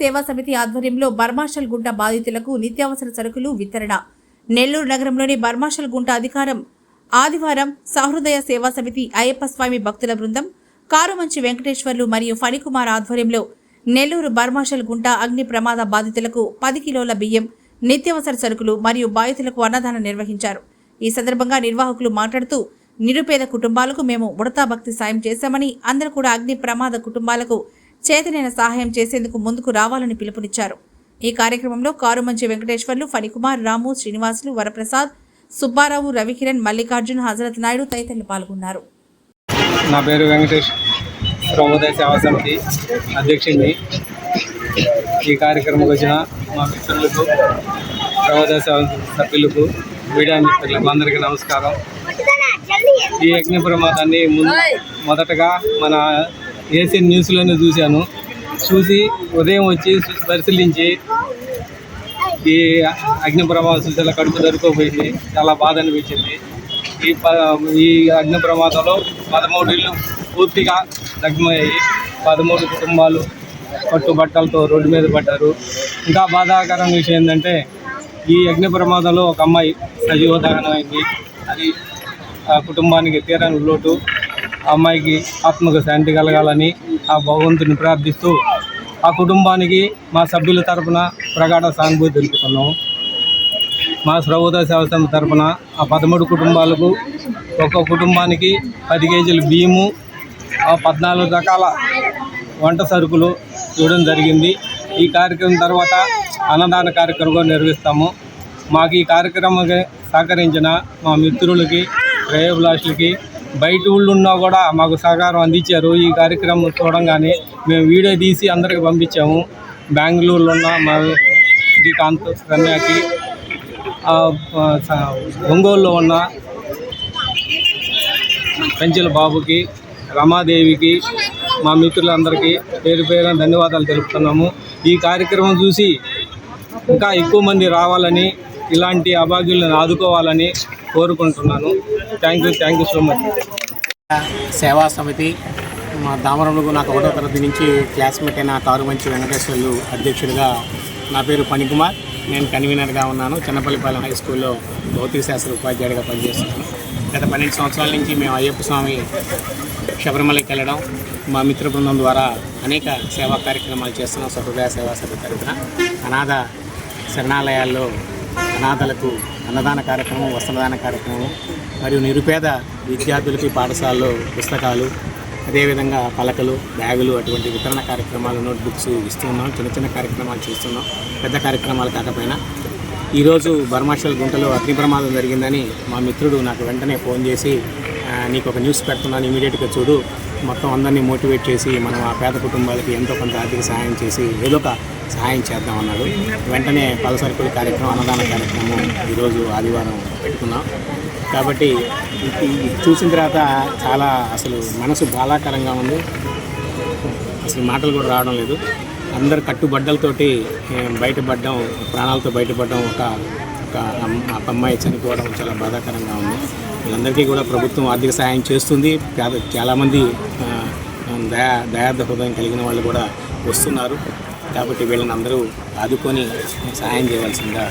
సేవా సమితి ఆధ్వర్యంలో బర్మాషల్ గుంట బాధితులకు నిత్యావసర సరుకులు వితరణ. నెల్లూరు నగరంలోని బర్మాషల్ గుంట అధికారం. ఆదివారం సహృదయ సేవా సమితి అయ్యప్ప స్వామి భక్తుల బృందం కారుమంచి వెంకటేశ్వర్లు మరియు ఫణికుమార్ ఆధ్వర్యంలో నెల్లూరు బర్మాషల్ గుంట అగ్ని ప్రమాద బాధితులకు పది కిలోల బియ్యం నిత్యావసర సరుకులు మరియు బాధితులకు అన్నదానం నిర్వహించారు. ఈ సందర్భంగా నిర్వాహకులు మాట్లాడుతూ నిరుపేద కుటుంబాలకు మేము ఉడతా భక్తి సాయం చేశామని అందరూ కూడా అగ్ని ప్రమాద కుటుంబాలకు చేతనైన సహాయం చేసేందుకు ముందుకు రావాలని పిలుపునిచ్చారు. ఈ కార్యక్రమంలో కారుమంచి వెంకటేశ్వర్లు ఫణికుమార్ రాము శ్రీనివాసులు వరప్రసాద్ సుబ్బారావు రవికిరణ్ మల్లికార్జున్ హజరత్ నాయుడు తదితరులు పాల్గొన్నారు. నా పేరు వెంకటేష్ ప్రోమోదయ సేవా సమితి అధ్యక్షుడిని. ఈ కార్యక్రమంకి వచ్చిన మా మిత్రులకు సభ్యులకు మీడియా మిత్రులకు అందరికీ నమస్కారం. ఈ అగ్ని ప్రమాదాన్ని ముందు మొదటగా మన ఏసీ న్యూస్లోనే చూశాను. చూసి ఉదయం వచ్చి పరిశీలించి ఈ అగ్ని ప్రమాదం చాలా కడుపు దొరుకుపోయింది చాలా బాధ అనిపించింది. ఈ ప ఈ అగ్ని ప్రమాదంలో పదమూడు ఇళ్ళు పూర్తిగా దగ్ధమయ్యాయి పదమూడు కుటుంబాలు పట్టు బట్టలతో రోడ్డు మీద పడ్డారు. ఇంకా బాధాకరమైన విషయం ఏంటంటే ఈ అగ్ని ప్రమాదంలో ఒక అమ్మాయి సజీవ దహనమైంది అది ఆ కుటుంబానికి తీరని లోటు. అమ్మాయికి ఆత్మకు శాంతి కలగాలని ఆ భగవంతుని ప్రార్థిస్తూ ఆ కుటుంబానికి మా సభ్యుల తరపున ప్రగాఢ సానుభూతి తెలుపుతున్నాము. మా శ్రవోదయ సేవ సంస్థ తరపున ఆ పదమూడు కుటుంబాలకు ఒక్కో కుటుంబానికి పది కేజీలు బియ్యము ఆ పద్నాలుగు రకాల వంట సరుకులు ఇవ్వడం జరిగింది. ఈ కార్యక్రమం తర్వాత అన్నదాన కార్యక్రమం నిర్వహిస్తాము. మాకు ఈ కార్యక్రమానికి సహకరించిన మా మిత్రులకి శ్రేయోభిలాషులకి బయట ఊళ్ళు ఉన్నా కూడా మాకు సహకారం అందించారు. ఈ కార్యక్రమం చూడంగానే మేము వీడియో తీసి అందరికి పంపించాము. బెంగళూరులో ఉన్న మా శ్రీకాంత్ రమ్యకి ఒంగోలులో ఉన్న పెంచల బాబుకి రమాదేవికి మా మిత్రులందరికీ పేరు పేరున ధన్యవాదాలు తెలుపుతున్నాము. ఈ కార్యక్రమం చూసి ఇంకా ఎక్కువ మంది రావాలని ఇలాంటి అభాగ్యులను ఆదుకోవాలని కోరుకుంటున్నాను. Thank you thank you so much సేవా సమితి మా దామరంలో నాకు ఒకటో తరగతి నుంచి క్లాస్మేట్ అయిన కారుమంచి వెంకటేశ్వర్లు అధ్యక్షుడిగా నా పేరు పణికుమార్ నేను కన్వీనర్గా ఉన్నాను. చిన్నపల్లిపాలెం హై స్కూల్లో భౌతిక శాస్త్ర ఉపాధ్యాయుడిగా పనిచేస్తున్నాను. గత పన్నెండు సంవత్సరాల నుంచి మేము అయ్యప్ప స్వామి శబరిమలకి వెళ్ళడం మా మిత్ర బృందం ద్వారా అనేక సేవా కార్యక్రమాలు చేస్తున్నాం. సహృదయ సేవా సభ తరఫున. అనాథ శరణాలయాల్లో అనాథలకు అన్నదాన కార్యక్రమం వస్త్రదాన కార్యక్రమం మరియు నిరుపేద విద్యార్థులకి పాఠశాలలో పుస్తకాలు అదేవిధంగా పలకలు బ్యాగులు అటువంటి వితరణ కార్యక్రమాలు నోట్బుక్స్ ఇస్తున్నాం చిన్న చిన్న కార్యక్రమాలు చేస్తున్నాం. పెద్ద కార్యక్రమాలు కాకపోయినా. ఈరోజు బర్మాషల్ గుంటలో అగ్ని ప్రమాదం జరిగిందని మా మిత్రుడు నాకు వెంటనే ఫోన్ చేసి నీకు ఒక న్యూస్ పెడుతున్నాను ఇమీడియట్గా చూడు. మొత్తం అందరినీ మోటివేట్ చేసి మనం ఆ పేద కుటుంబాలకి ఎంతో కొంత ఆర్థిక సహాయం చేసి ఏదో ఒక సహాయం చేద్దాం అన్నాడు. వెంటనే పలసరుకుల కార్యక్రమం అన్నదాన కార్యక్రమం ఈరోజు ఆదివారం పెట్టుకున్నాం. కాబట్టి చూసిన తర్వాత చాలా అసలు మనసు బాధాకరంగా ఉంది. అసలు మాటలు కూడా రావడం లేదు. అందరు కట్టుబడ్డలతోటి బయటపడడం ప్రాణాలతో బయటపడడం ఒక ఒక ఒక అమ్మాయి చనిపోవడం చాలా బాధాకరంగా ఉంది. వీళ్ళందరికీ కూడా ప్రభుత్వం ఆర్థిక సహాయం చేస్తుంది. పేద చాలామంది దయా దయార్థ హృదయం కలిగిన వాళ్ళు కూడా వస్తున్నారు. కాబట్టి వీళ్ళని అందరూ ఆదుకొని సహాయం చేయవలసిందిగా